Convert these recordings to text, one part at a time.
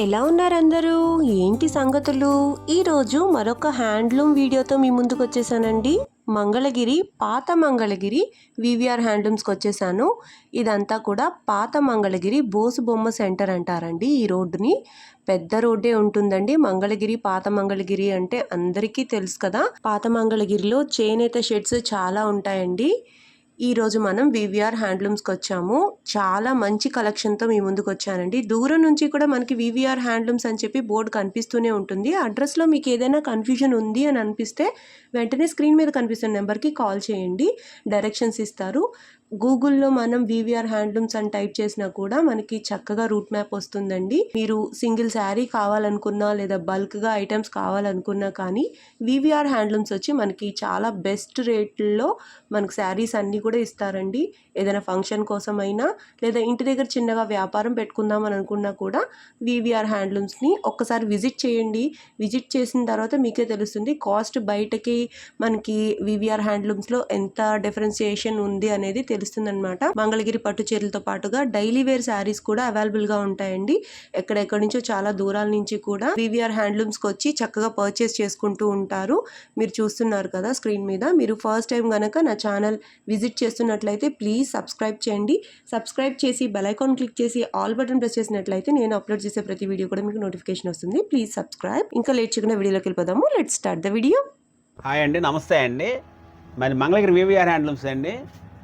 ఎలా ఉన్నారు అందరూ ఏంటి సంగతులు? ఈరోజు మరొక హ్యాండ్లూమ్ వీడియోతో మీ ముందుకు వచ్చేసానండి. మంగళగిరి పాత మంగళగిరి వివిఆర్ హ్యాండ్లూమ్స్కి వచ్చేసాను. ఇదంతా కూడా పాత మంగళగిరి బోసు బొమ్మ సెంటర్ అంటారండి ఈ రోడ్డుని. పెద్ద రోడ్డే ఉంటుందండి. మంగళగిరి పాత మంగళగిరి అంటే అందరికీ తెలుసు కదా. పాత మంగళగిరిలో చేనేత షెడ్స్ చాలా ఉంటాయండి. ఈరోజు మనం వివిఆర్ హ్యాండ్లూమ్స్కి వచ్చాము. చాలా మంచి కలెక్షన్తో మీ ముందుకు వచ్చానండి. దూరం నుంచి కూడా మనకి వివిఆర్ హ్యాండ్లూమ్స్ అని చెప్పి బోర్డు కనిపిస్తూనే ఉంటుంది. అడ్రస్లో మీకు ఏదైనా కన్ఫ్యూజన్ ఉంది అని అనిపిస్తే వెంటనే స్క్రీన్ మీద కనిపిస్తున్న నెంబర్కి కాల్ చేయండి. డైరెక్షన్స్ ఇస్తారు. గూగుల్లో మనం వివిఆర్ హ్యాండ్లూమ్స్ అని టైప్ చేసినా కూడా మనకి చక్కగా రూట్ మ్యాప్ వస్తుందండి. మీరు సింగిల్ శారీ కావాలనుకున్నా లేదా బల్క్గా ఐటమ్స్ కావాలనుకున్నా కానీ వివిఆర్ హ్యాండ్లూమ్స్ వచ్చి మనకి చాలా బెస్ట్ రేట్లలో మనకు శారీస్ అన్నీ కూడా ఇస్తారండి. ఏదైనా ఫంక్షన్ కోసమైనా లేదా ఇంటి దగ్గర చిన్నగా వ్యాపారం పెట్టుకుందాం అని అనుకున్నా కూడా వివిఆర్ హ్యాండ్లూమ్స్ని ఒక్కసారి విజిట్ చేయండి. విజిట్ చేసిన తర్వాత మీకే తెలుస్తుంది కాస్ట్ బయటకి మనకి వివిఆర్ హ్యాండ్లూమ్స్లో ఎంత డిఫరెన్సియేషన్ ఉంది అనేది తెలుస్తుంది. అనమాట మంగళగిరి పట్టు చీరలతో పాటుగా డైలీ వేర్ శారీస్ కూడా అవైలబుల్గా ఉంటాయండి. ఎక్కడెక్కడి నుంచో చాలా దూరాల నుంచి కూడా వివిఆర్ హ్యాండ్లూమ్స్కి వచ్చి చక్కగా పర్చేస్ చేసుకుంటూ ఉంటారు. మీరు చూస్తున్నారు కదా స్క్రీన్ మీద. మీరు ఫస్ట్ టైం కనుక నా ఛానల్ విజిట్ చేస్తున్నట్లయితే ప్లీజ్ సబ్స్క్రైబ్ చేయండి. సబ్స్క్రైబ్ చేసి బెలైకాన్ క్లిక్ చేసి ఆల్ బటన్ ప్రెస్ చేసినట్లయితే నేను అప్లోడ్ చేసే ప్రతి వీడియో కూడా మీకు నోటిఫికేషన్ వస్తుంది. ప్లీజ్ సబ్స్క్రైబ్ ఇంకా లేట్ చేయకుండా వీడియోలోకి వెళ్ళిపోదాము. Let start the video hi అండి. నమస్తే అండి. మరి మంగళగిరి వివిఆర్ హ్యాండ్లూమ్స్ అండి.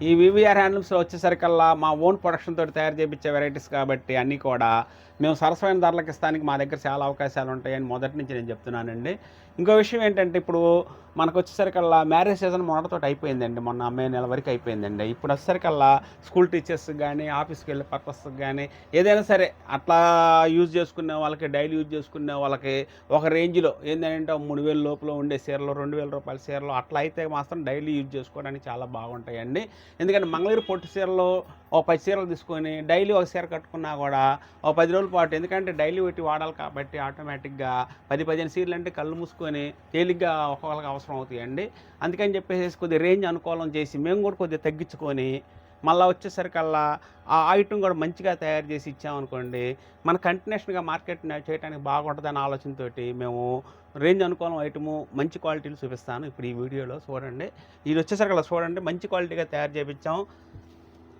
ఈ వివిఆర్ హ్యాండ్లూమ్స్లో వచ్చేసరికల్లా మా ఓన్ ప్రొడక్షన్ తోటి తయారు చేయించే వెరైటీస్ కాబట్టి అన్నీ కూడా మేము సరసమైన ధరలకు ఇస్తానికి మా దగ్గర చాలా అవకాశాలు ఉంటాయని మొదటి నుంచి నేను చెప్తున్నానండి. ఇంకో విషయం ఏంటంటే ఇప్పుడు మనకు వచ్చేసరికల్లా మ్యారేజ్ సీజన్ మొన్నటితోటి అయిపోయిందండి. మొన్న మే నెల వరకు అయిపోయిందండి. ఇప్పుడు వచ్చేసరికల్లా స్కూల్ టీచర్స్ కానీ ఆఫీస్కి వెళ్ళే పర్పస్కి కానీ ఏదైనా సరే అట్లా యూజ్ చేసుకునే వాళ్ళకి డైలీ యూజ్ చేసుకునే వాళ్ళకి ఒక రేంజ్లో ఏంటంటే మూడు వేల లోపల ఉండే చీరలు రెండు వేల రూపాయల చీరలు అట్లా అయితే మాత్రం డైలీ యూజ్ చేసుకోవడానికి చాలా బాగుంటాయండి. ఎందుకంటే మంగళగిరి పొట్టు చీరలు ఓ పది చీరలు తీసుకొని డైలీ ఒక చీర కట్టుకున్నా కూడా ఓ పది రోజుల పాటు ఎందుకంటే డైలీ పెట్టి వాడాలి కాబట్టి ఆటోమేటిక్గా పది పదిహేను చీరలు అంటే కళ్ళు మూసుకొని తేలిగ్గా ఒక్కొక్కరికి అవసరం అవుతాయండి. అందుకని చెప్పేసి కొద్దిగా రేంజ్ అనుకూలం చేసి మేము కూడా కొద్దిగా తగ్గించుకొని మళ్ళీ వచ్చేసరికల్లా ఆ ఐటమ్ కూడా మంచిగా తయారు చేసి ఇచ్చామనుకోండి మన కంటిన్యూషన్గా మార్కెట్ చేయడానికి బాగుంటుందనే ఆలోచనతోటి మేము రేంజ్ అనుకూలం ఐటము మంచి క్వాలిటీలు చూపిస్తాను. ఇప్పుడు ఈ వీడియోలో చూడండి. ఇది వచ్చేసరికి చూడండి. మంచి క్వాలిటీగా తయారు చేయించాం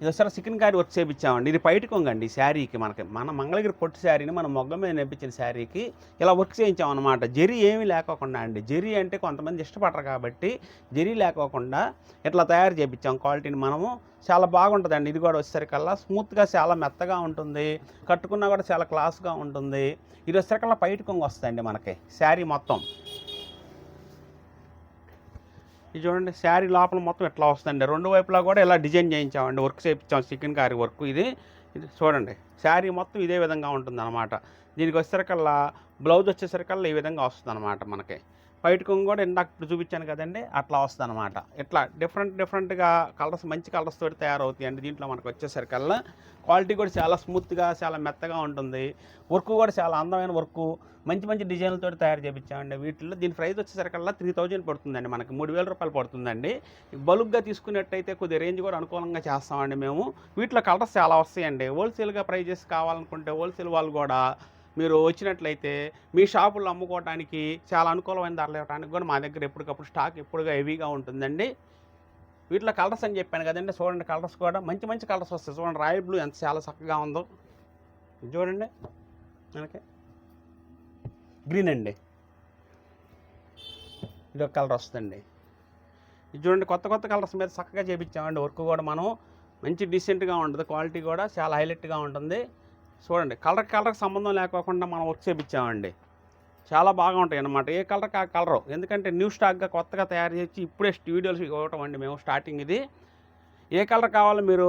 ఇది వచ్చారు చికెన్ కారీ వర్క్ చేయించామండి ఇది బయట కొంగండి ఈ శారీకి మనకి. మన మంగళగిరి పొట్టు శారీని మన మొగ్గ మీద నేర్పించిన శారీకి ఇలా వర్క్ చేయించామన్నమాట. జరి ఏమీ లేకోకుండా అండి. జరి అంటే కొంతమంది ఇష్టపడరు కాబట్టి జరి లేకోకుండా ఇట్లా తయారు చేయించాం క్వాలిటీని మనము చాలా బాగుంటుందండి. ఇది కూడా వచ్చేసరికల్లా స్మూత్గా చాలా మెత్తగా ఉంటుంది. కట్టుకున్నా కూడా చాలా క్లాస్గా ఉంటుంది. ఇది వచ్చేసరికల్లా బయట కొంగు వస్తుందండి మనకి శారీ మొత్తం. ఇది చూడండి శారీ లోపల మొత్తం ఇట్లా వస్తుందండి. రెండు వైపులా కూడా ఇలా డిజైన్ చేయించామండి. వర్క్ చేయించాం చికెన్ కారీ వర్క్. ఇది ఇది చూడండి శారీ మొత్తం ఇదే విధంగా ఉంటుంది అనమాట దీనికి వచ్చేసరికల్లా బ్లౌజ్ వచ్చేసరికల్లా ఈ విధంగా వస్తుంది అనమాట మనకి. బయట కొంగు కూడా ఇందాక ఇప్పుడు చూపించాను కదండి అట్లా వస్తుంది అనమాట ఇట్లా డిఫరెంట్ డిఫరెంట్గా కలర్స్ మంచి కలర్స్ తోటి తయారవుతాయండి దీంట్లో మనకు వచ్చేసరికల్లా. క్వాలిటీ కూడా చాలా స్మూత్గా చాలా మెత్తగా ఉంటుంది. వర్క్ కూడా చాలా అందమైన వర్క్ మంచి మంచి డిజైన్లతో తయారు చేయించామండి వీటిల్లో. దీని ప్రైస్ వచ్చేసరికల్లా త్రీ థౌజండ్ పడుతుందండి మనకి. మూడు వేల రూపాయలు పడుతుందండి. బల్క్గా తీసుకున్నట్టయితే కొద్ది రేంజ్ కూడా అనుకూలంగా చేస్తామండి మేము. వీటిలో కలర్స్ చాలా వస్తాయండి. హోల్సేల్గా ప్రైజెస్ కావాలనుకుంటే హోల్సేల్ వాళ్ళు కూడా మీరు వచ్చినట్లయితే మీ షాపుల్లో అమ్ముకోవడానికి చాలా అనుకూలమైన ధరలు ఇవ్వడానికి కూడా మా దగ్గర ఎప్పటికప్పుడు స్టాక్ ఎప్పుడుగా హెవీగా ఉంటుందండి. వీటిలో కలర్స్ అని చెప్పాను కదండి. చూడండి కలర్స్ కూడా మంచి మంచి కలర్స్ వస్తాయి. చూడండి రాయల్ బ్లూ ఎంత చాలా చక్కగా ఉందో. చూడండి. మనకి గ్రీన్ అండి. ఇది ఒక కలర్ వస్తుందండి. ఇది చూడండి కొత్త కొత్త కలర్స్ మీద చక్కగా చేపించామండి. వర్క్ కూడా మనం మంచి డీసెంట్గా ఉంటుంది. క్వాలిటీ కూడా చాలా హైలైట్గా ఉంటుంది. చూడండి కలర్ కలర్కి సంబంధం లేకోకుండా మనం వర్క్ చేపించామండి. చాలా బాగా ఉంటాయి అన్నమాట. ఏ కలర్ ఆ కలరు? ఎందుకంటే న్యూ స్టాక్గా కొత్తగా తయారు చేసి ఇప్పుడే వీడియోస్ ఇవ్వటం అండి మేము స్టార్టింగ్ ఇది. ఏ కలర్ కావాలో మీరు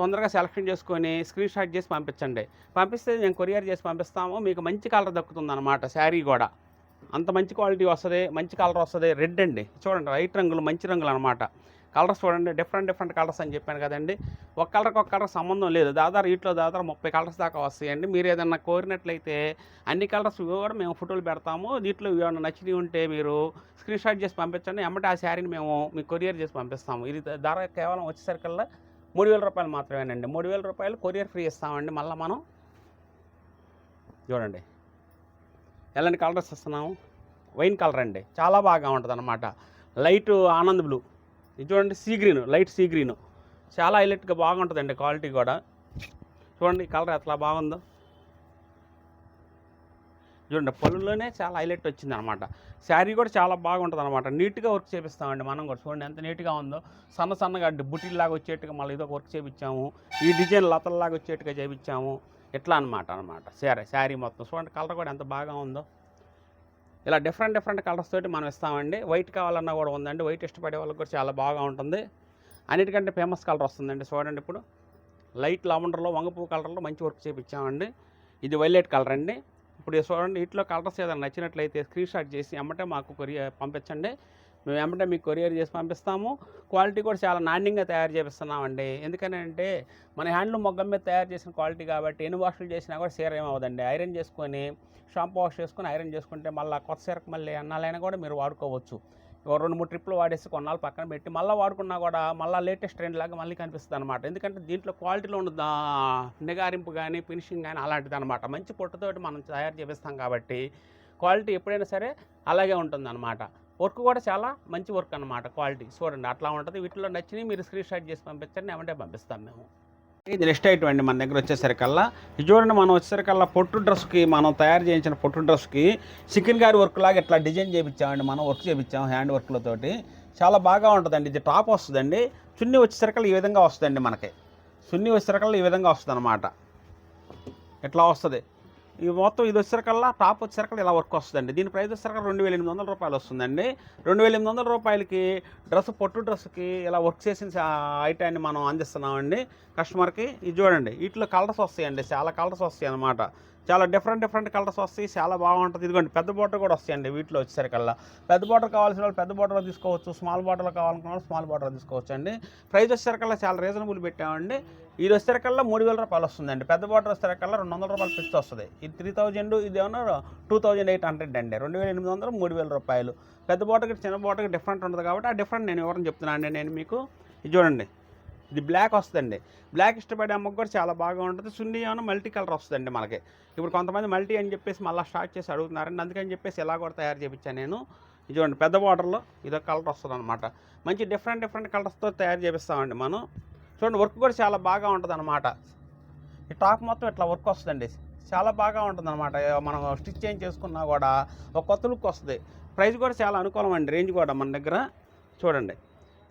తొందరగా సెలెక్షన్ చేసుకొని స్క్రీన్ షాట్ చేసి పంపించండి. పంపిస్తే మేము కొరియర్ చేసి పంపిస్తాము. మీకు మంచి కలర్ దక్కుతుంది అనమాట శారీ కూడా. అంత మంచి క్వాలిటీ వస్తుంది మంచి కలర్ వస్తుంది. రెడ్ అండి. చూడండి వైట్ రంగులు మంచి రంగులు అనమాట కలర్స్ చూడండి డిఫరెంట్ డిఫరెంట్ కలర్స్ అని చెప్పాను కదండి. ఒక కలర్కి ఒక కలర్ సంబంధం లేదు. దాదాపు వీటిలో దాదాపు ముప్పై కలర్స్ దాకా వస్తాయండి. మీరు ఏదన్నా కోరినట్లయితే అన్ని కలర్స్ కూడా మేము ఫోటోలు పెడతాము. దీంట్లో ఏమైనా నచ్చినవి ఉంటే మీరు స్క్రీన్ షాట్ చేసి పంపించండి. ఎమ్మటే ఆ శారీని మేము మీకు కొరియర్ చేసి పంపిస్తాము. ఇది ధర కేవలం వచ్చేసరికల్లా మూడు వేల రూపాయలు మాత్రమేనండి. మూడు వేల రూపాయలు కొరియర్ ఫ్రీ ఇస్తామండి మళ్ళీ మనం. చూడండి. ఎలాంటి కలర్స్ ఇస్తున్నాము? వైన్ కలర్ అండి. చాలా బాగా ఉంటుంది అనమాట లైట్ ఆనంద్ బ్లూ. ఇది చూడండి sea green light sea green చాలా హైలైట్గా బాగుంటుందండి క్వాలిటీ కూడా. చూడండి కలర్ ఎట్లా బాగుందో. చూడండి పళ్ళులోనే చాలా హైలైట్ వచ్చింది అనమాట శారీ కూడా చాలా బాగుంటుంది అనమాట నీట్గా వర్క్ చేపిస్తామండి మనం కూడా. చూడండి ఎంత నీట్గా ఉందో. సన్న సన్నగా బుటీల్లాగా వచ్చేట్టుగా మళ్ళీ ఇదో వర్క్ చేపించాము ఈ డిజైన్ లతల్లాగా వచ్చేట్టుగా చేపించాము ఇట్లా అనమాట అనమాట. సరే శారీ మొత్తం. చూడండి కలర్ కూడా ఎంత బాగా ఉందో. ఇలా డిఫరెంట్ డిఫరెంట్ కలర్స్ తోటి మనం ఇస్తామండి. వైట్ కావాలన్నా కూడా ఉందండి. వైట్ ఇష్టపడే వాళ్ళకి కూడా చాలా బాగా ఉంటుంది. అన్నిటికంటే ఫేమస్ కలర్ వస్తుందండి చూడండి ఇప్పుడు. లైట్ లావెండర్లో వంగపూ కలర్లో మంచి వర్క్ చేపించామండి ఇది వైలెట్ కలర్ అండి. ఇప్పుడు చూడండి వీటిలో కలర్స్ ఏదైనా నచ్చినట్లయితే స్క్రీన్ షాట్ చేసి అమ్మటే మాకు కొరియర్ పంపించండి. మేము వెంటనే మీకు కొరియర్ చేసి పంపిస్తాము. క్వాలిటీ కూడా చాలా నాణ్యంగా తయారు చేపిస్తున్నామండి. ఎందుకనంటే మన హ్యాండ్లూమ్ మొగ్గం మీద తయారు చేసిన క్వాలిటీ కాబట్టి ఎన్ని వాషులు చేసినా కూడా సీర ఏమవుదండి ఐరన్ చేసుకొని షాంపూ వాష్ చేసుకొని ఐరన్ చేసుకుంటే మళ్ళీ కొత్త సీరకు మళ్ళీ ఎన్నాలైనా కూడా మీరు వాడుకోవచ్చు. రెండు మూడు ట్రిప్లు వాడేసి కొన్నాళ్ళు పక్కన పెట్టి మళ్ళీ వాడుకున్నా కూడా మళ్ళీ లేటెస్ట్ ట్రెండ్ లాగా మళ్ళీ కనిపిస్తుంది అనమాట ఎందుకంటే దీంట్లో క్వాలిటీలో ఉన్న నిగారింపు కానీ ఫినిషింగ్ కానీ అలాంటిది అనమాట మంచి పొట్టుతోటి మనం తయారు చేపిస్తాం కాబట్టి క్వాలిటీ ఎప్పుడైనా సరే అలాగే ఉంటుంది వర్క్ కూడా చాలా మంచి వర్క్ అనమాట క్వాలిటీ. చూడండి అట్లా ఉంటుంది. వీటిలో నచ్చినవి మీరు స్క్రీన్ షాట్ చేసి పంపించండి ఏమంటే పంపిస్తాం మేము. ఇది నెక్స్ట్ ఐటమ్ అండి మన దగ్గర వచ్చేసరికల్లా. ఇది చూడండి మనం వచ్చేసరికల్లా పొట్టు డ్రెస్కి మనం తయారు చేయించిన పొట్టు డ్రెస్కి చికెన్ గారి వర్క్ లాగా ఇట్లా డిజైన్ చేయించామండి మనం వర్క్ చేయించాం హ్యాండ్ వర్క్లతోటి చాలా బాగా ఉంటుందండి. ఇది టాప్ వస్తుందండి. చున్నీ వచ్చేసరికల్లా ఈ విధంగా వస్తుందండి మనకి. చున్నీ వచ్చేసరికల్లా ఈ విధంగా వస్తుంది అనమాట ఇట్లా వస్తుంది? ఈ మొత్తం ఇది వచ్చేసరికల్లా టాప్ వచ్చేసరికల్లా ఇలా వర్క్ వస్తుందండి. దీని ప్రైస్ వచ్చేసరికల్లా రెండు వేల ఎనిమిది వందల రూపాయలు వస్తుందండి. రెండు వేల ఎనిమిది వందల రూపాయలకి డ్రెస్ పొట్టు డ్రెస్కి ఇలా వర్క్ చేసిన ఐటాన్ని మనం అందిస్తున్నామండి. కస్టమర్కి ఇది చూడండి వీటిలో కలర్స్ వస్తాయండి చాలా కలర్స్ వస్తాయి అన్నమాట చాలా డిఫరెంట్ డిఫరెంట్ కలర్స్ వస్తాయి. చాలా బాగుంటుంది. ఇదిగోండి పెద్ద బాటిల్ కూడా వస్తాయండి వీటిలో వచ్చేసరికల్లా. పెద్ద బాటిల్ కావాల్సిన వాళ్ళు పెద్ద బార్డర్ తీసుకోవచ్చు. స్మాల్ బాటిల్ కావాలనుకున్న వాళ్ళు స్మాల్ బార్డర్ తీసుకోవచ్చు అండి ప్రైస్ వచ్చేసరికల్లా చాలా రీజనబుల్ పెట్టామండి. ఇది వచ్చేసరికల్లా మూడు వేల రూపాయలు వస్తుందండి. పెద్ద బార్డర్ వచ్చేసరికల్లా రెండు వందల రూపాయలు ఫిక్స్ వస్తుంది. ఇది త్రీ థౌజండ్ ఇది ఏమన్నా టూ థౌజండ్ ఎయిట్ హండ్రెడ్ అండి. రెండు వేల ఎనిమిది వందలు మూడు వేల రూపాయలు. పెద్ద బాటకి చిన్న బాటకి డిఫరెంట్ ఉంటుంది కాబట్టి ఆ డిఫరెంట్ నేను వివరం చెప్తున్నాను అండి నేను మీకు ఇది చూడండి. ఇది బ్లాక్ వస్తుందండి. బ్లాక్ ఇష్టపడే అమ్మకు కూడా చాలా బాగా ఉంటుంది. సున్ని ఏమైనా మల్టీ కలర్ వస్తుందండి మనకి. ఇప్పుడు కొంతమంది మల్టీ అని చెప్పేసి మళ్ళీ స్టార్ట్ చేసి అడుగుతున్నారండి. అందుకని చెప్పేసి ఇలా కూడా తయారు చేయించాను నేను. చూడండి పెద్ద బార్డర్లో ఇదో కలర్ వస్తుంది అనమాట మంచి డిఫరెంట్ డిఫరెంట్ కలర్స్తో తయారు చేపిస్తామండి మనం. చూడండి వర్క్ కూడా చాలా బాగా ఉంటుంది అనమాట ఈ టాప్ మొత్తం ఇట్లా వర్క్ వస్తుందండి. చాలా బాగా ఉంటుంది అనమాట మనం స్టిచ్ చేంజ్ చేసుకున్నా కూడా ఒక కొత్త లుక్ వస్తుంది. ప్రైస్ కూడా చాలా అనుకూలం అండి రేంజ్ కూడా మన దగ్గర. చూడండి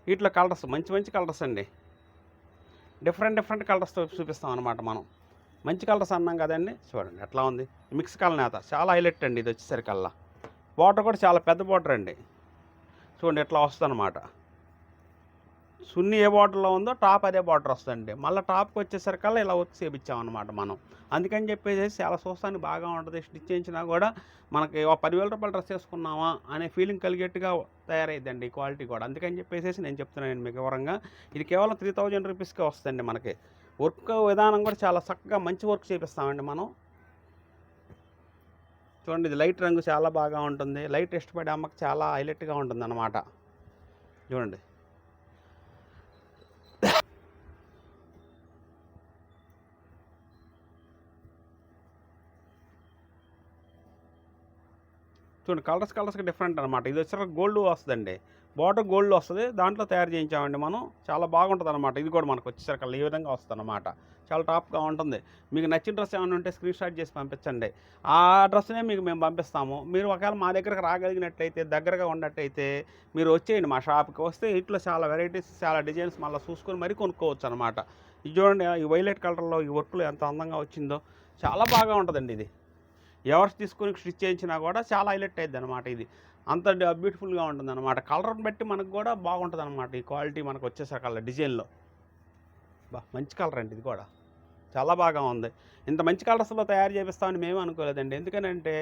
వీటిలో కలర్స్ మంచి మంచి కలర్స్ అండి. డిఫరెంట్ డిఫరెంట్ కలర్స్ చూపిస్తాం అనమాట మనం. మంచి కలర్స్ అన్నాం కదండి. చూడండి ఎట్లా ఉంది? మిక్స్ కలర్ నేత. చాలా హైలైట్ అండి ఇది వచ్చేసరికల్లా. వాటర్ కూడా చాలా పెద్ద వాటర్ అండి. చూడండి ఎట్లా వస్తుంది అనమాట సున్ని ఏ బార్డర్లో ఉందో టాప్ అదే బార్డర్ వస్తుందండి. మళ్ళీ టాప్కి వచ్చేసరికల్లా ఇలా వర్క్ చేపించామన్నమాట మనం. అందుకని చెప్పేసి చాలా చూస్తానికి బాగా ఉంటుంది. స్టిచ్ చేయించినా కూడా మనకి ఒక పదివేల రూపాయలు డ్రెస్ వేసుకున్నామా అనే ఫీలింగ్ కలిగేట్టుగా తయారైద్దండి ఈ క్వాలిటీ కూడా. అందుకని చెప్పేసి నేను చెప్తున్నాను మీకు వివరంగా. ఇది కేవలం త్రీ థౌజండ్ రూపీస్కే వస్తుందండి మనకి. వర్క్ విధానం కూడా చాలా చక్కగా మంచి వర్క్ చేపిస్తామండి మనం. చూడండి ఇది లైట్ రంగు చాలా బాగా ఉంటుంది. లైట్ ఇష్టపడే అమ్మకి చాలా హైలైట్గా ఉంటుంది అన్నమాట చూడండి. చూడండి కలర్స్ కలర్స్కి డిఫరెంట్ అనమాట ఇది వచ్చేసరికి గోల్డ్ వస్తుందండి. బాటర్ గోల్డ్ వస్తుంది. దాంట్లో తయారు చేయించామండి మనం. చాలా బాగుంటుంది అనమాట ఇది కూడా మనకు వచ్చేసరికి ఈ విధంగా వస్తుంది అనమాట చాలా టాప్గా ఉంటుంది. మీకు నచ్చిన డ్రెస్ ఏమైనా ఉంటే స్క్రీన్ షాట్ చేసి పంపించండి. ఆ డ్రెస్నే మీకు మేము పంపిస్తాము. మీరు ఒకవేళ మా దగ్గరకు రాగలిగినట్టయితే దగ్గరగా ఉన్నట్టయితే మీరు వచ్చేయండి మా షాప్కి. వస్తే ఇంట్లో చాలా వెరైటీస్ చాలా డిజైన్స్ మళ్ళీ చూసుకొని మరీ కొనుక్కోవచ్చు అనమాట ఇది చూడండి ఈ వైలెట్ కలర్లో ఈ వర్క్లో ఎంత అందంగా వచ్చిందో. చాలా బాగా ఉంటుందండి ఇది. ఎవరు తీసుకొని స్టిచ్ చేయించినా కూడా చాలా హైలైట్ అయింది అనమాట ఇది. అంత బ్యూటిఫుల్గా ఉంటుంది అనమాట కలర్ని బట్టి మనకు కూడా బాగుంటుంది అనమాట ఈ క్వాలిటీ మనకు వచ్చేసరికల్లా డిజైన్లో. బా మంచి కలర్ అండి ఇది కూడా. చాలా బాగా ఉంది. ఇంత మంచి కలర్స్లో తయారు చేపిస్తామని మేము అనుకోలేదండి. ఎందుకనంటే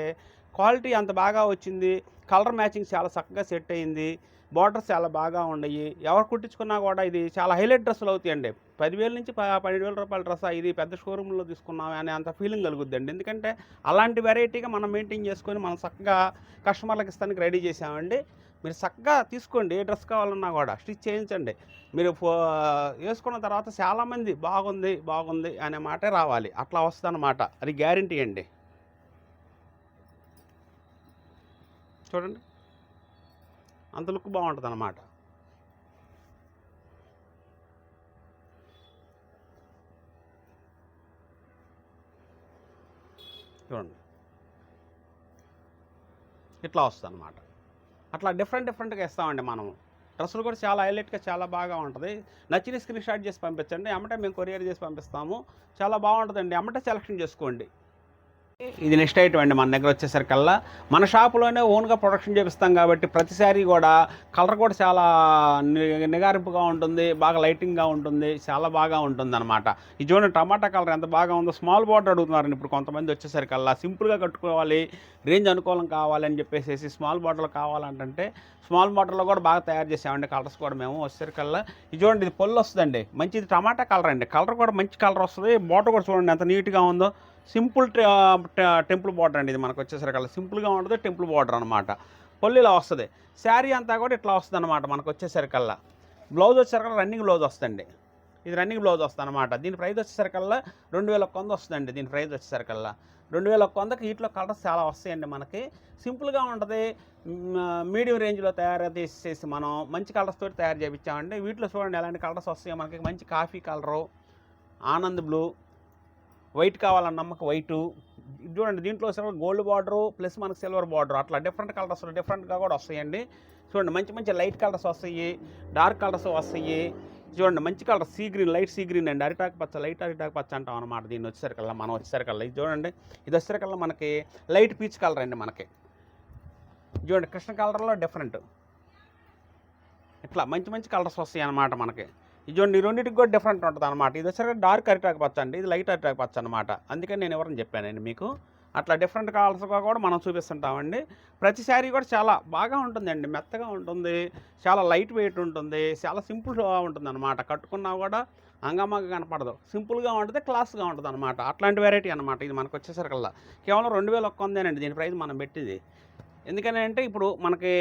క్వాలిటీ అంత బాగా వచ్చింది. కలర్ మ్యాచింగ్ చాలా చక్కగా సెట్ అయింది. బార్డర్స్ చాలా బాగా ఉన్నాయి. ఎవరు కుట్టించుకున్నా కూడా ఇది చాలా హైలైట్ డ్రెస్సులు అవుతాయండి. పదివేల నుంచి పన్నెండు వేల రూపాయల డ్రెస్ ఇది పెద్ద షోరూంలో తీసుకున్నాం అనే అంత ఫీలింగ్ కలుగుద్దండి. ఎందుకంటే అలాంటి వెరైటీగా మనం మెయింటైన్ చేసుకొని మనం చక్కగా కస్టమర్లకు ఇస్తానికి రెడీ చేసామండి మీరు చక్కగా తీసుకోండి ఏ డ్రెస్ కావాలన్నా కూడా స్టిచ్ చేయించండి. మీరు ఫో వేసుకున్న తర్వాత చాలామంది బాగుంది బాగుంది అనే మాటే రావాలి. అట్లా వస్తుందన్నమాట. అది గ్యారంటీ అండి. చూడండి. అంత లుక్ బాగుంటుంది అన్నమాట చూడండి. ఇట్లా వస్తుంది అన్నమాట అట్లా డిఫరెంట్ డిఫరెంట్గా ఇస్తామండి మనము. డ్రెస్సులు కూడా చాలా హైలైట్గా చాలా బాగా ఉంటుంది. నచ్చిన స్క్రీన్ షాట్ చేసి పంపించండి. అమ్మటే మేము కొరియర్ చేసి పంపిస్తాము. చాలా బాగుంటుందండి. అమ్మటే సెలెక్షన్ చేసుకోండి. ఇది నెక్స్ట్ ఐటమ్ అండి. మన దగ్గర వచ్చేసరికల్లా మన షాపులోనే ఓన్గా ప్రొడక్షన్ చేపిస్తాం కాబట్టి ప్రతిసారి కూడా కలర్ కూడా చాలా నిగారింపుగా ఉంటుంది బాగా లైటింగ్గా ఉంటుంది చాలా బాగా ఉంటుంది అనమాట ఈ చూడండి టమాటా కలర్ ఎంత బాగా ఉందో. స్మాల్ బాటర్ అడుగుతున్నారండి. ఇప్పుడు కొంతమంది వచ్చేసరికల్లా సింపుల్గా కట్టుకోవాలి రేంజ్ అనుకూలం కావాలని చెప్పేసి స్మాల్ బాటిల్ కావాలంటే స్మాల్ బాటిల్లో కూడా బాగా తయారు చేసామండి. కలర్స్ కూడా మేము వచ్చేసరికల్లా. ఇది చూడండి ఇది పొల్లు వస్తుందండి. మంచిది టమాటా కలర్ అండి. కలర్ కూడా మంచి కలర్ వస్తుంది. బాటర్ కూడా చూడండి ఎంత నీట్గా ఉందో. సింపుల్ టెంపుల్ బార్డర్ అండి ఇది మనకు వచ్చేసరికల్లా సింపుల్గా ఉంటుంది టెంపుల్ బార్డర్ అనమాట పొల్లు ఇలా వస్తుంది. శారీ అంతా కూడా ఇట్లా వస్తుంది అనమాట మనకు వచ్చేసరికల్లా. బ్లౌజ్ వచ్చేసరికల్లా రన్నింగ్ బ్లౌజ్ వస్తుంది ఇది రన్నింగ్ బ్లౌజ్ వస్తుంది అనమాట దీని ప్రైస్ వచ్చేసరికల్లా రెండు వేల కొంద వస్తుందండి దీని ప్రైస్ వచ్చేసరికల్లా. రెండు వేల కొందకి వందకి వీటిలో కలర్స్ చాలా వస్తాయండి మనకి. సింపుల్గా ఉంటుంది. మీడియం రేంజ్లో తయారు చేసేసి మనం మంచి కలర్స్ తోటి తయారు చేయించామండి వీటిలో చూడండి ఎలాంటి కలర్స్ వస్తాయో మనకి. మంచి coffee colour Anand blue white కావాలన్న నమ్మకం వైటు. చూడండి దీంట్లో సిల్వర్ గోల్డ్ బార్డరు ప్లస్ మనకి సిల్వర్ బార్డర్ అట్లా డిఫరెంట్ కలర్స్ డిఫరెంట్గా కూడా వస్తాయండి. చూడండి మంచి మంచి లైట్ కలర్స్ వస్తాయి డార్క్ కలర్స్ వస్తాయి. చూడండి మంచి colour sea green light sea green అండి. అరిటాకు పచ్చ లైట్ అరిటాకు పచ్చ అంటాం అనమాట దీన్ని వచ్చేసరికల్లా మనం వచ్చేసరికల్లా. ఇది చూడండి ఇది వచ్చేసరికల్లా మనకి లైట్ పీచ్ కలర్ అండి మనకి. చూడండి కృష్ణ కలర్లో డిఫరెంట్ ఇట్లా మంచి మంచి కలర్స్ వస్తాయి అన్నమాట మనకి. ఇది ఈ రెండింటికి కూడా డిఫరెంట్ ఉంటుంది అనమాట ఇది వచ్చేసరికి డార్క్ అరిటాకు పచ్చ అండి. ఇది లైట్ అరిటాకు పచ్చ అనమాట అందుకని నేను ఎవరిని చెప్పానండి మీకు. అట్లా డిఫరెంట్ కలర్స్గా కూడా మనం చూపిస్తుంటామండి. ప్రతి శారీ కూడా చాలా బాగా ఉంటుందండి. మెత్తగా ఉంటుంది. చాలా లైట్ వెయిట్ ఉంటుంది. చాలా సింపుల్గా ఉంటుంది అనమాట కట్టుకున్నా కూడా అంగమ్మగా కనపడదు. సింపుల్గా ఉంటుంది క్లాస్గా ఉంటుంది అనమాట అట్లాంటి వెరైటీ అనమాట ఇది మనకు వచ్చేసరికల్లా. కేవలం రెండు వేల ఒక్క వందేనండి. దీని ప్రైస్ మనం పెట్టింది. ఎందుకని అంటే ఇప్పుడు మనకి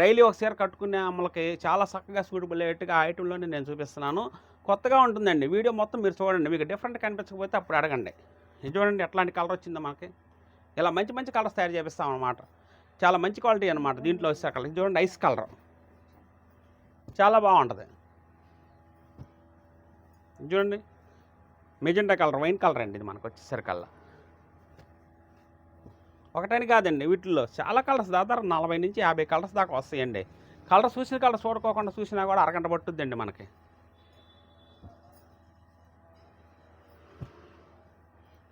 డైలీ ఒక చీర కట్టుకునే అమ్మలకి చాలా చక్కగా సూటబుల్ అయ్యేట్టుగా ఆ ఐటెంలోనే నేను చూపిస్తున్నాను. కొత్తగా ఉంటుందండి. వీడియో మొత్తం మీరు చూడండి. మీకు డిఫరెంట్ కనిపించకపోతే అప్పుడు అడగండి. చూడండి ఎట్లాంటి కలర్ వచ్చిందో మనకి. ఇలా మంచి మంచి కలర్స్ తయారు చేపిస్తాం అనమాట చాలా మంచి క్వాలిటీ అనమాట దీంట్లో వచ్చే కలర్. చూడండి ఐస్ కలర్. చాలా బాగుంటుంది. చూడండి. మెజెంటా కలర్ వైన్ కలర్ అండి ఇది మనకు వచ్చేసరికల్లా. ఒకటని కాదండి వీటిల్లో చాలా కలర్స్ దాదాపు నలభై నుంచి యాభై కలర్స్ దాకా వస్తాయండి. కలర్ చూసిన కలర్ చూడకోకుండా చూసినా కూడా అరగంట పట్టుద్దండి మనకి.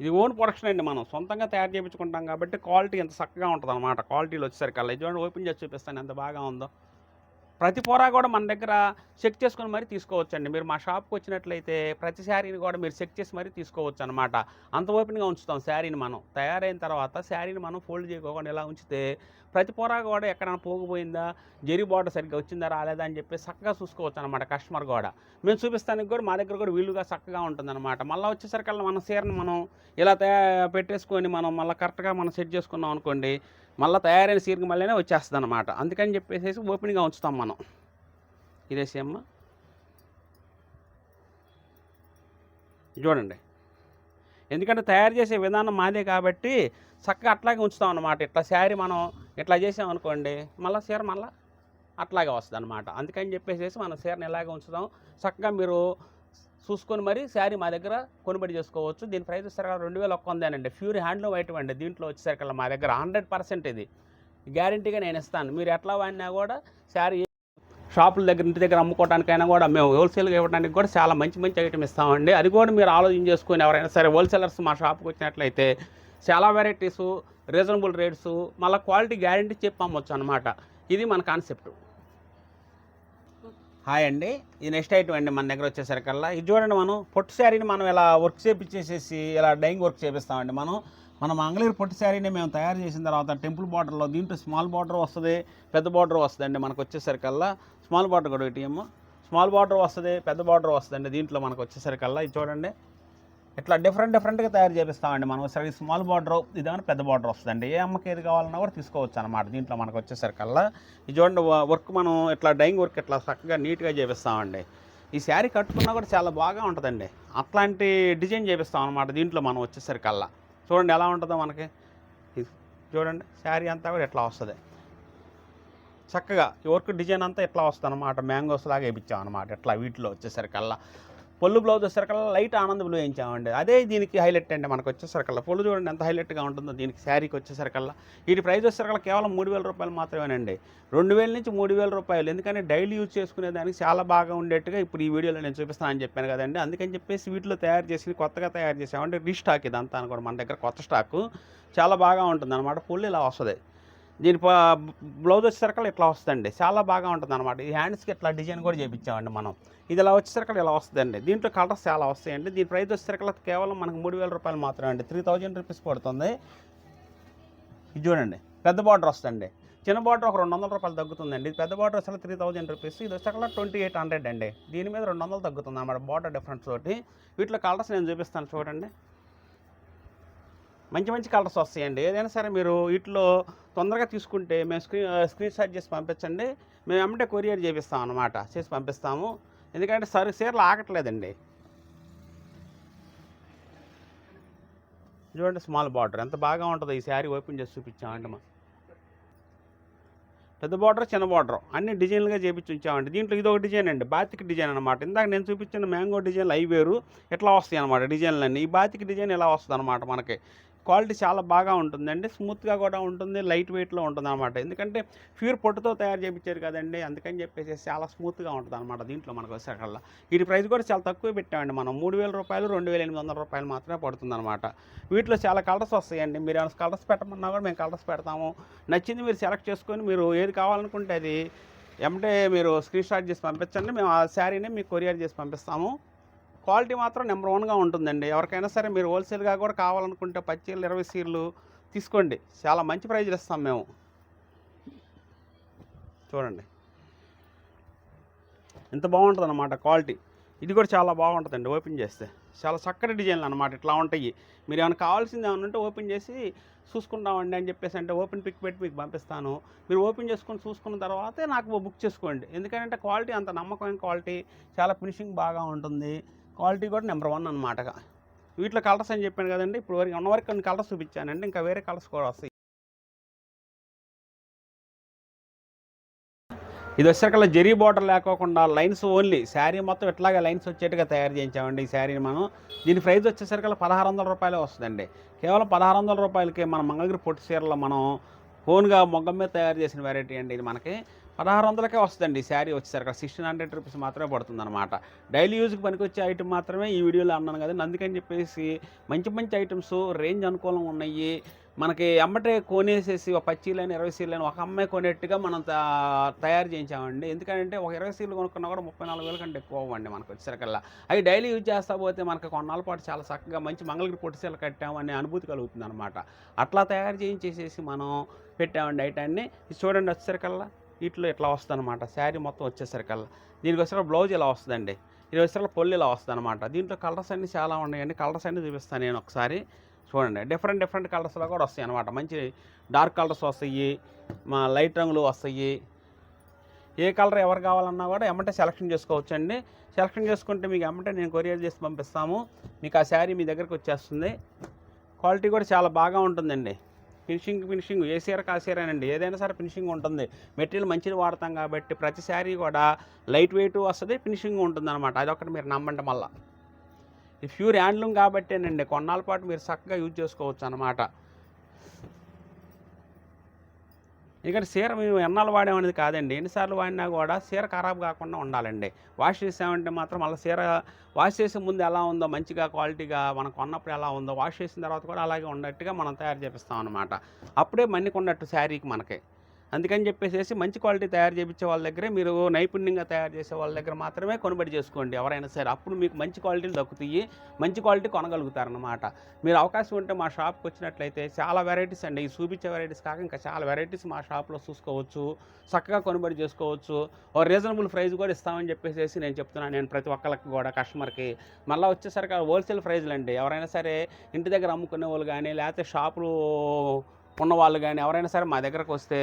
ఇది ఓన్ ప్రొడక్షన్ అండి మనం సొంతంగా తయారు చేయించుకుంటాం కాబట్టి క్వాలిటీ ఎంత చక్కగా ఉంటుంది అనమాట క్వాలిటీలు వచ్చేసరికి ఇది చూడండి ఓపెన్ చేసి చూపిస్తాను ఎంత బాగా ఉందో. ప్రతి పొర కూడా మన దగ్గర చెక్ చేసుకొని మరీ తీసుకోవచ్చండి. మీరు మా షాప్కి వచ్చినట్లయితే ప్రతి శారీని కూడా మీరు చెక్ చేసి మరీ తీసుకోవచ్చు అనమాట అంత ఓపెన్గా ఉంచుతాం శారీని మనం. తయారైన తర్వాత శారీని మనం ఫోల్డ్ చేయకోకుండా ఇలా ఉంచితే ప్రతి పొరా కూడా ఎక్కడైనా పోగిపోయిందా? జరి బార్డర్ సరిగ్గా వచ్చిందా? రాలేదా? అని చెప్పి చక్కగా చూసుకోవచ్చు అనమాట కస్టమర్ కూడా మేము చూపిస్తానికి కూడా మా దగ్గర కూడా వీలుగా చక్కగా ఉంటుందన్నమాట. మళ్ళీ వచ్చేసరికల్లా మన చీరను మనం ఇలా తయారు పెట్టేసుకొని మనం మళ్ళీ కరెక్ట్గా మనం సెట్ చేసుకున్నాం అనుకోండి మళ్ళీ తయారైన సీరకు మళ్ళీనే వచ్చేస్తుంది అనమాట అందుకని చెప్పేసి ఓపెన్గా ఉంచుతాం మనం. ఇదేసేమ్మ చూడండి. ఎందుకంటే తయారు చేసే విధానం మాదే కాబట్టి చక్కగా అట్లాగే ఉంచుతాం అనమాట ఇట్లా శారీ మనం ఇట్లా చేసామనుకోండి మళ్ళీ చీర మళ్ళీ అట్లాగే వస్తుంది అనమాట అందుకని చెప్పేసి మనం చీరని ఇలాగే ఉంచుదాం. చక్కగా మీరు చూసుకొని మరి శారీ మా దగ్గర కొనుబడి చేసుకోవచ్చు. దీని ప్రైస్ వచ్చేసరికి రెండు వేల ఒక్క వందేనండి. ప్యూర్ హ్యాండ్లూమ్ ఐటమ్ అండి దీంట్లో వచ్చేసరికి మా దగ్గర హండ్రెడ్ పర్సెంట్ ఇది. గ్యారంటీగా నేను ఇస్తాను. మీరు ఎట్లా వాడినా కూడా శారీ షాపుల దగ్గర ఇంటి దగ్గర అమ్ముకోవడానికైనా కూడా మేము హోల్సేల్గా ఇవ్వడానికి కూడా చాలా మంచి మంచి ఐటమ్ ఇస్తామండి. అది కూడా మీరు ఆలోచన చేసుకొని ఎవరైనా సరే హోల్సేలర్స్ మా షాప్కి వచ్చినట్లయితే చాలా వెరైటీసు రీజనబుల్ రేట్స్ మళ్ళీ క్వాలిటీ గ్యారంటీ చెప్పి అమ్మొచ్చు అనమాట ఇది మన కాన్సెప్ట్. హాయ్ అండి. ఇది నెక్స్ట్ ఐటమ్ అండి మన దగ్గర వచ్చేసరికల్లా. ఇది చూడండి మనం పొట్టు శారీని మనం ఇలా వర్క్ చేపించేసేసి ఇలా డైయింగ్ వర్క్ చేపిస్తామండి మనం. మన మంగళగిరి పొట్టు శారీని మేము తయారు చేసిన తర్వాత టెంపుల్ బార్డర్లో దీంట్లో స్మాల్ బార్డర్ వస్తుంది పెద్ద బార్డర్ వస్తుందండి మనకు వచ్చేసరికల్లా. స్మాల్ బార్డర్ కూడా ఇటీయమ్మ స్మాల్ బార్డర్ వస్తుంది పెద్ద బార్డర్ వస్తుందండి దీంట్లో మనకు వచ్చేసరికల్లా. ఇది చూడండి. ఇట్లా డిఫరెంట్ డిఫరెంట్గా తయారు చేపిస్తామండి మనం. ఒకసారి స్మాల్ బార్డర్ ఇదేమైనా పెద్ద బార్డర్ వస్తుందండి. ఏ అమ్మకి ఏది కావాలన్నా కూడా తీసుకోవచ్చు అనమాట దీంట్లో మనకు వచ్చేసరికల్లా ఇది చూడండి వర్క్ మనం ఇట్లా డైయింగ్ వర్క్ ఇట్లా చక్కగా నీట్గా చేపిస్తామండి. ఈ శారీ కట్టుకున్నా కూడా చాలా బాగా ఉంటుందండి. అట్లాంటి డిజైన్ చేపిస్తాం అనమాట దీంట్లో మనం వచ్చేసరికల్లా. చూడండి ఎలా ఉంటుందో మనకి. చూడండి శారీ అంతా కూడా ఇట్లా వస్తుంది. చక్కగా ఈ వర్క్ డిజైన్ అంతా ఇట్లా వస్తుంది అనమాట మ్యాంగోస్ లాగా వేయించాం అనమాట ఇట్లా వీటిలో వచ్చేసరికల్లా. పళ్ళు బ్లౌజ్ వచ్చేసరికల్లా లైట్ ఆనంద బ్లూ వేయించామండి. అదే దీనికి హైలైట్ అండి మనకు వచ్చేసరికల్లా పళ్ళు చూడండి ఎంత హైలైట్గా ఉంటుందో దీనికి శారీకి వచ్చేసరికల్లా వీటి ప్రైస్ వచ్చేసరికల్లా కేవలం మూడు వేల రూపాయలు మాత్రమేనండి. రెండు వేల నుంచి మూడు వేల రూపాయలు. ఎందుకంటే డైలీ యూజ్ చేసుకునే దానికి చాలా బాగా ఉండేట్టుగా ఇప్పుడు ఈ వీడియోలో నేను చూపిస్తానని చెప్పాను కదండి. అందుకని చెప్పేసి వీటిలో తయారు చేసి కొత్తగా తయారు చేసామంటే రీస్టాక్ ఇదంతా అనుకోండి మన దగ్గర కొత్త స్టాకు. చాలా బాగా ఉంటుంది అనమాట ఫుల్ ఇలా వస్తుంది. దీని ప- బ్లౌజ్ వచ్చేసరికి ఇట్లా వస్తుందండి. చాలా బాగా ఉంటుంది అనమాట ఈ హ్యాండ్స్కి ఇట్లా డిజైన్ కూడా చేయించామండి మనం. ఇది ఇలా వచ్చేసరికి ఇలా వస్తుందండి. దీంట్లో కలర్స్ చాలా వస్తాయండి. దీని ప్రైస్ వచ్చేసరికి కేవలం మనకు మూడు వేల రూపాయలు మాత్రమే అండి. త్రీ థౌజండ్ రూపీస్ పడుతుంది. ఇది చూడండి. పెద్ద బార్డర్ వస్తుందండి. చిన్న బార్డర్ ఒక రెండు వందల రూపాయలు తగ్గుతుందండి. ఇది పెద్ద బార్డర్ అసలు త్రీ థౌజండ్ రూపీస్. ఇది వచ్చేసరికి ట్వంటీ ఎయిట్ హండ్రెడ్ అండి. దీని మీద రెండు వందలు తగ్గుతుంది అన్నమాట బార్డర్ డిఫరెన్స్ తోటి. వీటిలో కలర్స్ నేను చూపిస్తాను చూడండి. మంచి మంచి కలర్స్ వస్తాయండి. ఏదైనా సరే మీరు వీటిలో తొందరగా తీసుకుంటే మేము స్క్రీన్ స్క్రీన్ షాట్ చేసి పంపించండి. మేము అమ్మంటే కొరియర్ చేపిస్తాం అనమాట చేసి పంపిస్తాము. ఎందుకంటే సరే సీరలు ఆగట్లేదండి. చూడండి స్మాల్ బార్డర్. ఎంత బాగా ఉంటుందో ఈ శారీ ఓపెన్ చేసి చూపించామండి మా. పెద్ద బార్డర్ చిన్న బార్డర్. అన్ని డిజైన్లుగా చేపించి ఉంచామండి. దీంట్లో ఇది ఒక డిజైన్ అండి. బాతికి డిజైన్ అనమాట ఇందాక నేను చూపించిన మ్యాంగో డిజైన్లు అవి వేరు. ఇట్లా వస్తాయి అనమాట డిజైన్లన్నీ. ఈ బాతికి డిజైన్ ఇలా వస్తుంది అనమాట మనకి. క్వాలిటీ చాలా బాగా ఉంటుందండి. స్మూత్గా కూడా ఉంటుంది లైట్ వెయిట్లో ఉంటుంది అనమాట ఎందుకంటే ప్యూర్ పొట్టుతో తయారు చేయించారు కదండి అందుకని చెప్పేసి చాలా స్మూత్గా ఉంటుంది అనమాట దీంట్లో మనకు వచ్చేకల్లా వీటి ప్రైస్ కూడా చాలా తక్కువ పెట్టామండి మనం. మూడు వేల రూపాయలు రెండు వేల ఎనిమిది వందల రూపాయలు మాత్రమే పడుతుంది అనమాట వీటిలో చాలా కలర్స్ వస్తాయండి. మీరు ఏమైనా కలర్స్ పెట్టమన్నా కూడా మేము కలర్స్ పెడతాము. నచ్చింది మీరు సెలెక్ట్ చేసుకొని మీరు ఏది కావాలనుకుంటే అది ఎమ్మటే మీరు స్క్రీన్ షాట్ చేసి పంపించండి. మేము ఆ శారీని మీకు కొరియర్ చేసి పంపిస్తాము. క్వాలిటీ మాత్రం నెంబర్ వన్గా ఉంటుందండి. ఎవరికైనా సరే మీరు హోల్సేల్గా కూడా కావాలనుకుంటే పచ్చీలు ఇరవై సీర్లు తీసుకోండి. చాలా మంచి ప్రైజ్లు ఇస్తాం మేము. చూడండి. ఎంత బాగుంటుంది అనమాట క్వాలిటీ. ఇది కూడా చాలా బాగుంటుందండి ఓపెన్ చేస్తే. చాలా చక్కటి డిజైన్లు అనమాట ఇట్లా ఉంటాయి. మీరు ఏమైనా కావాల్సింది ఏమైనా ఉంటే ఓపెన్ చేసి చూసుకుంటామండి అని చెప్పేసి అంటే ఓపెన్ పిక్ పెట్టి మీకు పంపిస్తాను. మీరు ఓపెన్ చేసుకొని చూసుకున్న తర్వాతే నాకు బుక్ చేసుకోండి. ఎందుకంటే క్వాలిటీ అంత నమ్మకమైన క్వాలిటీ చాలా ఫినిషింగ్ బాగా ఉంటుంది. క్వాలిటీ కూడా నెంబర్ వన్ అనమాట వీటిలో కలర్స్ అని చెప్పాను కదండి ఇప్పుడు వరకు ఉన్న వరకు కొన్ని కలర్స్ చూపించానండి ఇంకా వేరే కలర్స్ కూడా వస్తాయి. ఇది వచ్చేసరికల్లా జెరీ బార్డర్ లేకోకుండా లైన్స్ ఓన్లీ. శారీ మొత్తం ఇట్లాగే లైన్స్ వచ్చేట్టుగా తయారు చేయించామండి ఈ శారీని మనం. దీని ప్రైస్ వచ్చేసరికల్లా పదహారు వందల రూపాయలే వస్తుందండి. కేవలం పదహారు వందల రూపాయలకి మన మంగళగిరి పొట్టి చీరలో మనం ఓన్గా మొగ్గం మీద తయారు చేసిన వెరైటీ అండి ఇది మనకి. పదహారు వందలకే వస్తుందండి ఈ శారీ వచ్చేసరికి. సిక్స్టీన్ హండ్రెడ్ రూపీస్ మాత్రమే పడుతుంది అనమాట డైలీ యూజ్కి పనికొచ్చే ఐటమ్ మాత్రమే ఈ వీడియోలో అన్నాను కదండి అందుకని చెప్పేసి మంచి మంచి ఐటమ్స్ రేంజ్ అనుకూలం ఉన్నాయి. మనకి అమ్మటే కొనేసేసి ఒక పచ్చీలని ఇరవై సీర్లని ఒక అమ్మాయి కొనేట్టుగా మనం తయారు చేయించామండి. ఎందుకంటే ఒక ఇరవై సీర్లు కొనుక్కున్నా కూడా ముప్పై నాలుగు వేల కంటే ఎక్కువ అవ్వండి మనకు వచ్చేసరికల్లా. అవి డైలీ యూజ్ చేస్తా పోతే మనకు కొన్నాళ్ళ పాటు చాలా చక్కగా మంచి మంగళగిరి పొట్టి సీలు కట్టాము అనే అనుభూతి కలుగుతుంది అనమాట అట్లా తయారు చేయించేసేసి మనం పెట్టామండి ఐటాన్ని చూడండి వచ్చేసరికల్లా. ఇట్లా ఇట్లా వస్తుంది అనమాట శారీ మొత్తం వచ్చేసరికల్లా. దీనికి వచ్చేసరికి బ్లౌజ్ ఇలా వస్తుందండి. ఇది వచ్చేసరికి పొల్లు ఇలా వస్తుంది అనమాట దీంట్లో కలర్స్ అన్నీ చాలా ఉన్నాయండి. కలర్స్ అన్నీ చూపిస్తాను నేను ఒకసారి. చూడండి. డిఫరెంట్ డిఫరెంట్ కలర్స్లో కూడా వస్తాయి అనమాట మంచి డార్క్ కలర్స్ వస్తాయి మా లైట్ రంగులు వస్తాయి. ఏ కలర్ ఎవరు కావాలన్నా కూడా ఎమ్మటే సెలెక్షన్ చేసుకోవచ్చు అండి సెలక్షన్ చేసుకుంటే మీకు ఎమ్మటే నేను కొరియర్ చేసి పంపిస్తాము. మీకు ఆ శారీ మీ దగ్గరకు వచ్చేస్తుంది. క్వాలిటీ కూడా చాలా బాగా ఉంటుందండి. ఫినిషింగ్ ఫినిషింగ్ ఏ సీర కాసీరేనండి ఏదైనా సరే ఫినిషింగ్ ఉంటుంది. మెటీరియల్ మంచిది వాడతాం కాబట్టి ప్రతి శారీ కూడా లైట్ వెయిట్ వస్తుంది ఫినిషింగ్ ఉంటుంది అనమాట అదొకటి మీరు నమ్మండి మళ్ళీ. ఇది ప్యూర్ హ్యాండ్లూమ్ కాబట్టేనండి కొన్నాళ్ళ పాటు మీరు చక్కగా యూజ్ చేసుకోవచ్చు అనమాట ఎందుకంటే సీర మేము ఎన్నాళ్ళు వాడామనేది కాదండి. ఎన్నిసార్లు వాడినా కూడా సీర ఖరాబ్ కాకుండా ఉండాలండి. వాష్ చేసామంటే మాత్రం మళ్ళీ సీర వాష్ చేసే ముందు ఎలా ఉందో మంచిగా క్వాలిటీగా మనం కొన్నప్పుడు ఎలా ఉందో వాష్ చేసిన తర్వాత కూడా అలాగే ఉన్నట్టుగా మనం తయారు చేపిస్తాం అనమాట అప్పుడే మన్నికున్నట్టు శారీకి మనకి. అందుకని చెప్పేసి మంచి క్వాలిటీ తయారు చేయించే వాళ్ళ దగ్గరే మీరు నైపుణ్యంగా తయారు చేసే వాళ్ళ దగ్గర మాత్రమే కొనుబడి చేసుకోండి. ఎవరైనా సరే అప్పుడు మీకు మంచి క్వాలిటీలు దక్కుతాయి మంచి క్వాలిటీ కొనగలుగుతారనమాట మీరు అవకాశం ఉంటే మా షాప్కి వచ్చినట్లయితే చాలా వెరైటీస్ అండి. ఈ చూపించే వెరైటీస్ కాక ఇంకా చాలా వెరైటీస్ మా షాప్లో చూసుకోవచ్చు చక్కగా కొనుబడి చేసుకోవచ్చు. ఓ రీజనబుల్ ప్రైస్ కూడా ఇస్తామని చెప్పేసి నేను చెప్తున్నాను. నేను ప్రతి ఒక్కరికి కూడా కస్టమర్కి. మళ్ళీ వచ్చేసరికి హోల్సేల్ ప్రైజ్లు అండి. ఎవరైనా సరే ఇంటి దగ్గర అమ్ముకునే వాళ్ళు కానీ లేకపోతే షాపులు ఉన్న వాళ్ళు కానీ ఎవరైనా సరే మా దగ్గరకు వస్తే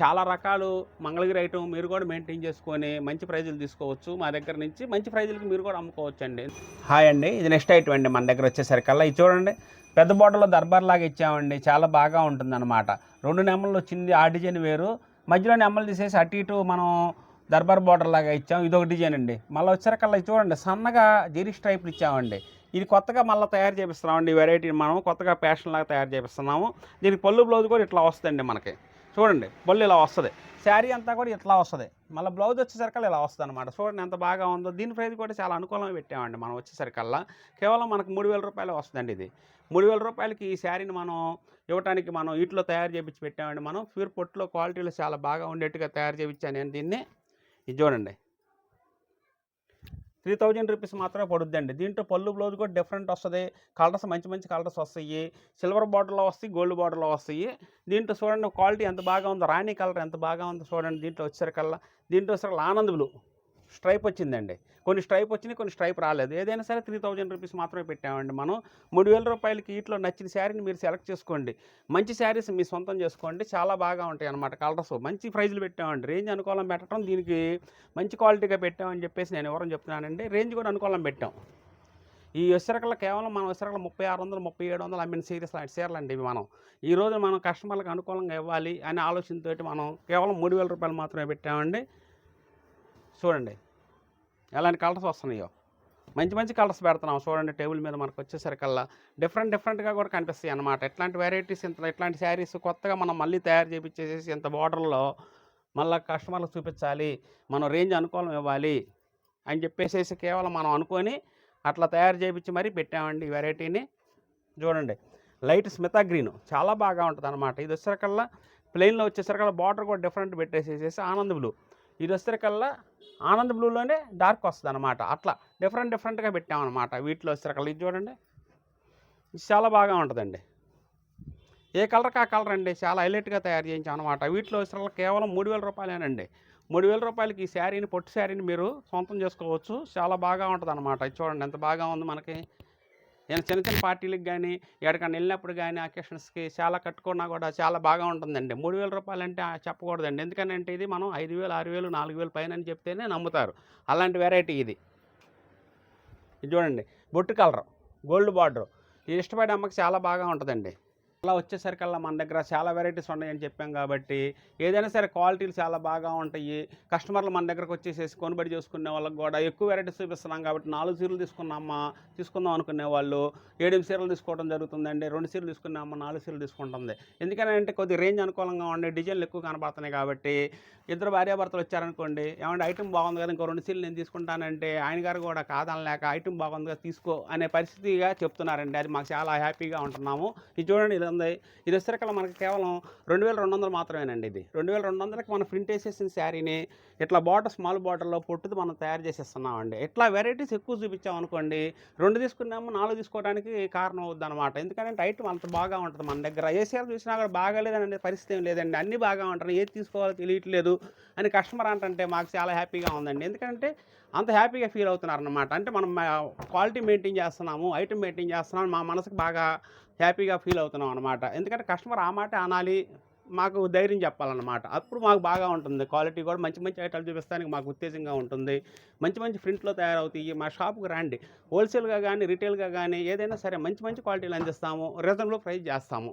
చాలా రకాలు మంగళగిరి ఐటమ్ మీరు కూడా మెయింటైన్ చేసుకొని మంచి ప్రైజులు తీసుకోవచ్చు. మా దగ్గర నుంచి మంచి ప్రైజులకి మీరు కూడా అమ్ముకోవచ్చు అండి హాయ్ అండి. ఇది నెక్స్ట్ ఐటమ్ అండి. మన దగ్గర వచ్చేసరికల్లా ఇది చూడండి. పెద్ద బార్డర్లో దర్బార్ లాగా ఇచ్చామండి. చాలా బాగా ఉంటుందన్నమాట. రెండు నెమ్మలు వచ్చింది. ఆ డిజైన్ వేరు. మధ్యలో నెమ్మలు తీసేసి అటు ఇటు మనం దర్బార్ బార్డర్ లాగా ఇచ్చాం. ఇది ఒక డిజైన్ అండి. మళ్ళీ వచ్చేసరికల్లా ఇది చూడండి. సన్నగా జెరీ స్ట్రైప్లు ఇచ్చామండి. ఇది కొత్తగా మళ్ళీ తయారు చేపిస్తున్నామండి. ఈ వెరైటీ మనం కొత్తగా ప్యాషన్ లాగా తయారు చేపిస్తున్నాము. దీనికి పళ్ళు బ్లౌజ్ కూడా ఇట్లా వస్తుందండి మనకి. చూడండి బళ్ళు ఇలా వస్తుంది. శారీ అంతా కూడా ఇట్లా వస్తుంది. మళ్ళీ బ్లౌజ్ వచ్చేసరికల్లా ఇలా వస్తుంది అనమాట చూడండి ఎంత బాగా ఉందో. దీని ప్రైస్ కూడా చాలా అనుకూలంగా పెట్టామండి మనం వచ్చేసరికల్లా. కేవలం మనకు మూడు వేల రూపాయలు వస్తుందండి ఇది. మూడు వేల రూపాయలకి ఈ శారీని మనం ఇవ్వడానికి మనం వీటిలో తయారు చేపించి పెట్టామండి మనం. ప్యూర్ పొట్టులో క్వాలిటీలో చాలా బాగా ఉండేట్టుగా తయారు చేయించాను నేను దీన్ని. ఇది చూడండి. త్రీ థౌజండ్ రూపీస్ మాత్రమే పడుద్దండి. దీంట్లో పళ్ళు బ్లౌజ్ కూడా డిఫరెంట్ వస్తుంది. కలర్స్ మంచి మంచి కలర్స్ వస్తాయి. సిల్వర్ బాటిల్లో వస్తాయి గోల్డ్ బాటిల్లో వస్తాయి. దీంట్లో చూడండి క్వాలిటీ ఎంత బాగా ఉందో రాణి కలర్ ఎంత బాగా ఉందో చూడండి. దీంట్లో వచ్చేసరికల్లా దీంట్లో వచ్చేసరికి ఆనంద్ బ్లూ స్ట్రైప్ వచ్చిందండి. కొన్ని స్ట్రైప్ వచ్చినాయి కొన్ని స్ట్రైప్ రాలేదు. ఏదైనా సరే త్రీ థౌజండ్ రూపీస్ మాత్రమే పెట్టామండి మనం. మూడు వేల రూపాయలకి వీటిలో నచ్చిన శారీని మీరు సెలెక్ట్ చేసుకోండి. మంచి శారీస్ మీ సొంతం చేసుకోండి. చాలా బాగా ఉంటాయి అన్నమాట కలర్స్. మంచి ప్రైజ్లు పెట్టామండి. రేంజ్ అనుకూలం పెట్టడం దీనికి మంచి క్వాలిటీగా పెట్టామని చెప్పేసి నేను ఎవరైనా చెప్తున్నానండి. రేంజ్ కూడా అనుకూలం పెట్టాం. ఈ విసరకల కేవలం మనం విసరకల ముప్పై ఆరు వందలు ముప్పై ఏడు వందలు అమ్మిన సీరియస్ లాంటి చీరలు అండి ఇవి మనం. ఈ రోజు మనం కస్టమర్లకు అనుకూలంగా ఇవ్వాలి అనే ఆలోచనతోటి మనం కేవలం మూడు వేల రూపాయలు మాత్రమే పెట్టామండి. చూడండి. ఎలాంటి కలర్స్ వస్తున్నాయో? మంచి మంచి కలర్స్ పెడుతున్నాం. చూడండి టేబుల్ మీద మనకు వచ్చేసరికల్లా డిఫరెంట్ డిఫరెంట్గా కూడా కనిపిస్తాయి అన్నమాట. ఎట్లాంటి వెరైటీస్ ఇంత ఇట్లాంటి శారీస్ కొత్తగా మనం మళ్ళీ తయారు చేయించేసేసి ఇంత బార్డర్లో మళ్ళీ కస్టమర్లకు చూపించాలి మనం రేంజ్ అనుకూలం ఇవ్వాలి అని చెప్పేసేసి కేవలం మనం అనుకొని అట్లా తయారు చేయించి మరీ పెట్టామండి ఈ వెరైటీని చూడండి లైట్ స్మితా గ్రీన్ చాలా బాగా ఉంటుంది అనమాట ఇది వచ్చేసరికల్లా ప్లెయిన్లో వచ్చేసరికల్లా బార్డర్ కూడా డిఫరెంట్ పెట్టేసేసేసి ఆనంద్ బ్లూ ఇది వచ్చేసరికల్లా ఆనంద్ బ్లూలోనే డార్క్ వస్తుంది అనమాట అట్లా డిఫరెంట్ డిఫరెంట్గా పెట్టామన్నమాట. వీటిలో వచ్చేసరికల్లా ఇది చూడండి. ఇది చాలా బాగా ఉంటుందండి. ఏ కలర్కి ఆ కలర్ అండి? చాలా హైలైట్గా తయారు చేయించాం అనమాట వీటిలో వచ్చేసరికి కేవలం మూడు వేల రూపాయలేనండి. మూడు వేల రూపాయలకి ఈ శారీని పొట్టు శారీని మీరు సొంతం చేసుకోవచ్చు. చాలా బాగా ఉంటుంది అనమాట ఇది చూడండి ఎంత బాగా ఉంది మనకి. నేను చిన్న చిన్న పార్టీలకు కానీ ఎక్కడికైనా వెళ్ళినప్పుడు కానీ అకేషన్స్కి చాలా కట్టుకున్నా కూడా చాలా బాగా ఉంటుందండి. మూడు వేల రూపాయలు అంటే చెప్పకూడదండి. ఎందుకంటే ఇది మనం ఐదు వేలు ఆరు వేలు నాలుగు వేలు పైన అని చెప్తేనే నమ్ముతారు. అలాంటి వెరైటీ ఇది. ఇది చూడండి. బొట్టు కలర్ గోల్డ్ బార్డర్. ఇది ఇష్టపడే అమ్మకి చాలా బాగా ఉంటుందండి. అలా వచ్చేసరికల్లా మన దగ్గర చాలా వెరైటీస్ ఉన్నాయని చెప్పాం కాబట్టి ఏదైనా సరే క్వాలిటీలు చాలా బాగా ఉంటాయి. కస్టమర్లు మన దగ్గరకు వచ్చేసేసి కొనుబడి చేసుకునే వాళ్ళకి కూడా ఎక్కువ వెరైటీస్ చూపిస్తున్నాం కాబట్టి నాలుగు సీరలు తీసుకున్నామా తీసుకుందాం అనుకునే వాళ్ళు ఏడెనిమిది సీరలు తీసుకోవడం జరుగుతుందండి రెండు సీరలు తీసుకున్నామా నాలుగు సీరలు తీసుకుంటుంది. ఎందుకంటే కొద్ది రేంజ్ అనుకూలంగా ఉండే డిజైన్లు ఎక్కువ కనబడుతున్నాయి కాబట్టి ఇద్దరు భార్యాభర్తలు వచ్చారనుకోండి ఏమంటే ఐటమ్ బాగుంది కదా ఇంకో రెండు సీరలు నేను తీసుకుంటానంటే ఆయన గారు కూడా కాదనలేక ఐటమ్ బాగుంది కదా తీసుకో అనే పరిస్థితిగా చెప్తున్నారండి. అది మాకు చాలా హ్యాపీగా ఉంటున్నాము. ఇది చూడండి ఇది ఉంది ఇది వచ్చేసరికల్లా మనకి కేవలం రెండు వేల రెండు వందలు మాత్రమేనండి ఇది. రెండు వేల రెండు వందలకి మనం ప్రింట్ వేసేసిన శారీని ఇట్లా బాటిల్ స్మాల్ బాటిల్లో పొట్టుది మనం తయారు చేసేస్తున్నామండి. ఇట్లా వెరైటీస్ ఎక్కువ చూపించాం అనుకోండి రెండు తీసుకున్నాము నాలుగు తీసుకోవడానికి కారణం అవుద్ది అనమాట ఎందుకంటే ఐటమ్ అంత బాగా ఉంటుంది మన దగ్గర. ఏ చీర చూసినా కూడా బాగాలేదనే పరిస్థితి ఏం లేదండి. అన్నీ బాగా ఉంటాయి. ఏది తీసుకోవాలో తెలియట్లేదు అని కస్టమర్ అంటే మాకు చాలా హ్యాపీగా ఉందండి. ఎందుకంటే అంత హ్యాపీగా ఫీల్ అవుతున్నారనమాట అంటే మనం క్వాలిటీ మెయింటైన్ చేస్తున్నాము ఐటమ్ మెయింటైన్ చేస్తున్నాము మా మనసుకు బాగా హ్యాపీగా ఫీల్ అవుతున్నాం అనమాట ఎందుకంటే కస్టమర్ ఆ మాట అనాలి మాకు ధైర్యం చెప్పాలన్నమాట. అప్పుడు మాకు బాగా ఉంటుంది. క్వాలిటీ కూడా మంచి మంచి ఐటమ్లు చూపిస్తానికి మాకు ఉత్తేజంగా ఉంటుంది. మంచి మంచి ప్రింట్లో తయారవుతాయి. మా షాప్కి రండి. హోల్సేల్గా కానీ రిటైల్గా కానీ ఏదైనా సరే మంచి మంచి క్వాలిటీలు అందిస్తాము. రీజనబుల్ ప్రైస్ చేస్తాము.